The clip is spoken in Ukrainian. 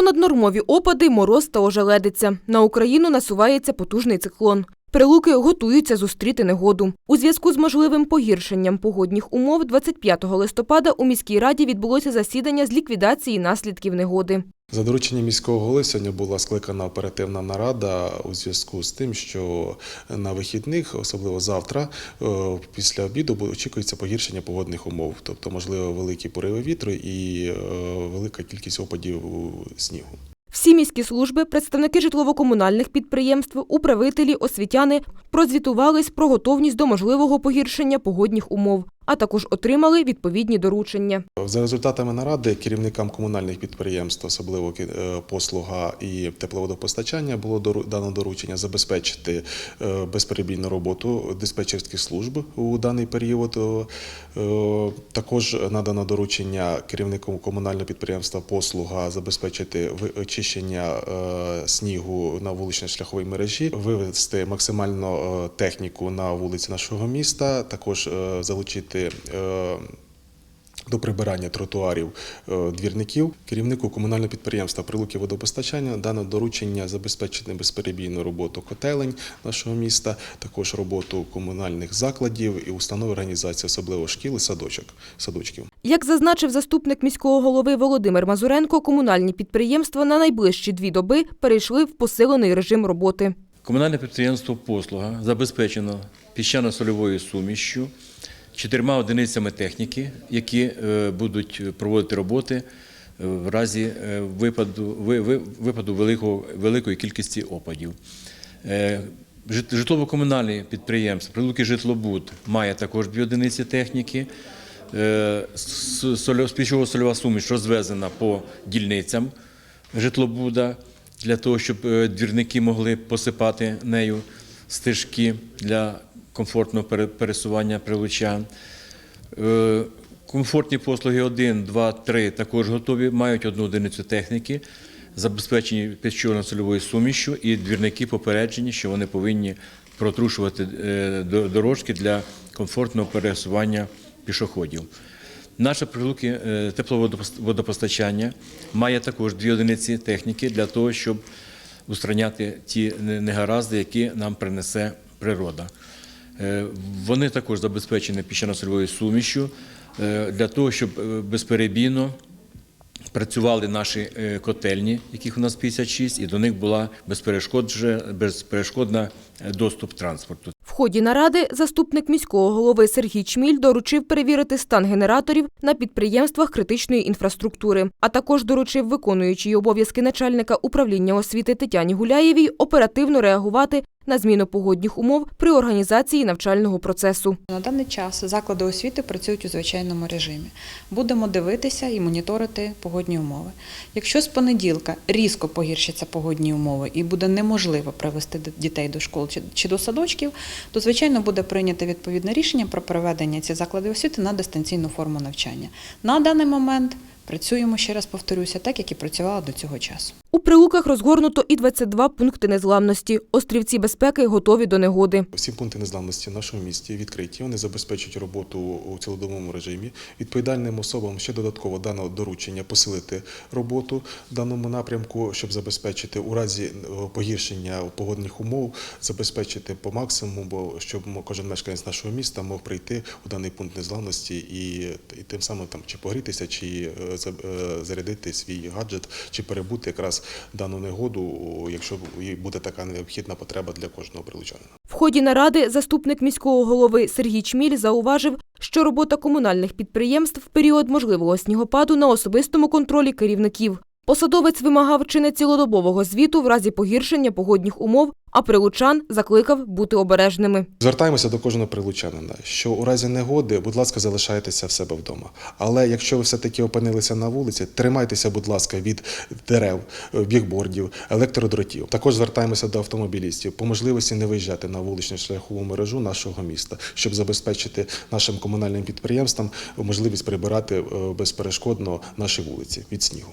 Понаднормові опади, мороз та ожеледиця. На Україну насувається потужний циклон. Прилуки готуються зустріти негоду. У зв'язку з можливим погіршенням погодних умов 25 листопада у міській раді відбулося засідання з ліквідації наслідків негоди. За дорученням міського голови сьогодні була скликана оперативна нарада у зв'язку з тим, що на вихідних, особливо завтра, е, після обіду очікується погіршення погодних умов, тобто можливо великі пориви вітру і е, велика кількість опадів снігу. Всі міські служби, представники житлово-комунальних підприємств, управителі, освітяни прозвітувались про готовність до можливого погіршення погодних умов, а також отримали відповідні доручення. За результатами наради керівникам комунальних підприємств, особливо е, послуга і тепловодопостачання, було дано доручення забезпечити е, безперебійну роботу диспетчерських служб у даний період. Е, Також надано доручення керівнику комунального підприємства послуга забезпечити очищення снігу на вулично-шляховій мережі, вивести максимально техніку на вулиці нашого міста, також е, залучити. е, до прибирання тротуарів е, двірників керівнику комунального підприємства Прилуки водопостачання дано доручення забезпечити безперебійну роботу котелень нашого міста, також роботу комунальних закладів і установ організації, особливо шкіл і садочок, садочків. Як зазначив заступник міського голови Володимир Мазуренко, комунальні підприємства на найближчі дві доби перейшли в посилений режим роботи. Комунальне підприємство Послуга забезпечено піщано-сольовою сумішшю, чотирма одиницями техніки, які е, будуть проводити роботи е, в разі е, випаду, ви- ви- випаду великого, великої кількості опадів. Е, Житлово-комунальне підприємство Прилуки Житлобуд має також дві одиниці техніки. Е, с- соль- Спічово-сольова суміш розвезена по дільницям житлобуда для того, щоб е, двірники могли посипати нею стежки для комфортного пересування прилучан. Е, Комфортні послуги 1, 2, 3 також готові, мають одну одиницю техніки, забезпечені піщовно-сольовою сумішю, і двірники попереджені, що вони повинні протрушувати е, дорожки для комфортного пересування пішоходів. Наше прилуки е, тепловодопостачання має також дві одиниці техніки для того, щоб устраняти ті негаразди, які нам принесе природа. Е, Вони також забезпечені піщано-сольовою сумішю е, для того, щоб е, безперебійно працювали наші котельні, яких у нас 56, і до них була безперешкодна доступ транспорту. В ході наради заступник міського голови Сергій Чміль доручив перевірити стан генераторів на підприємствах критичної інфраструктури, а також доручив виконуючій обов'язки начальника управління освіти Тетяні Гуляєвій оперативно реагувати на зміну погодних умов при організації навчального процесу. На даний час заклади освіти працюють у звичайному режимі. Будемо дивитися і моніторити погодні умови. Якщо з понеділка різко погіршаться погодні умови і буде неможливо привести дітей до школ чи- до садочків, то звичайно буде прийнято відповідне рішення про переведення цих закладів освіти на дистанційну форму навчання. На даний момент працюємо ще раз повторюся, так як і працювала до цього часу. У прилуках розгорнуто і 22 пункти незламності. Острівці безпеки готові до негоди. Всі пункти незламності в нашому місті відкриті. Вони забезпечують роботу у цілодобовому режимі. Відповідальним особам ще додатково дано доручення посилити роботу в даному напрямку, щоб забезпечити у разі е, погіршення погодних умов, забезпечити по максимуму, бо щоб кожен мешканець нашого міста мог прийти у даний пункт незламності і, і тим самим там чи погрітися, чи е, е, зарядити свій гаджет, чи перебути якраз дану негоду, якщо буде така необхідна потреба для кожного прилучанина. В ході наради заступник міського голови Сергій Чміль зауважив, що робота комунальних підприємств в період можливого снігопаду на особистому контролі керівників. Посадовець вимагав чи не цілодобового звіту в разі погіршення погодних умов, а прилучан закликав бути обережними. Звертаємося до кожного прилучанина, що у разі негоди, будь ласка, залишайтеся в себе вдома. Але якщо ви все-таки опинилися на вулиці, тримайтеся, будь ласка, від дерев, бігбордів, електродротів. Також звертаємося до автомобілістів по можливості не виїжджати на вуличну шляхову мережу нашого міста, щоб забезпечити нашим комунальним підприємствам можливість прибирати е, безперешкодно наші вулиці від снігу.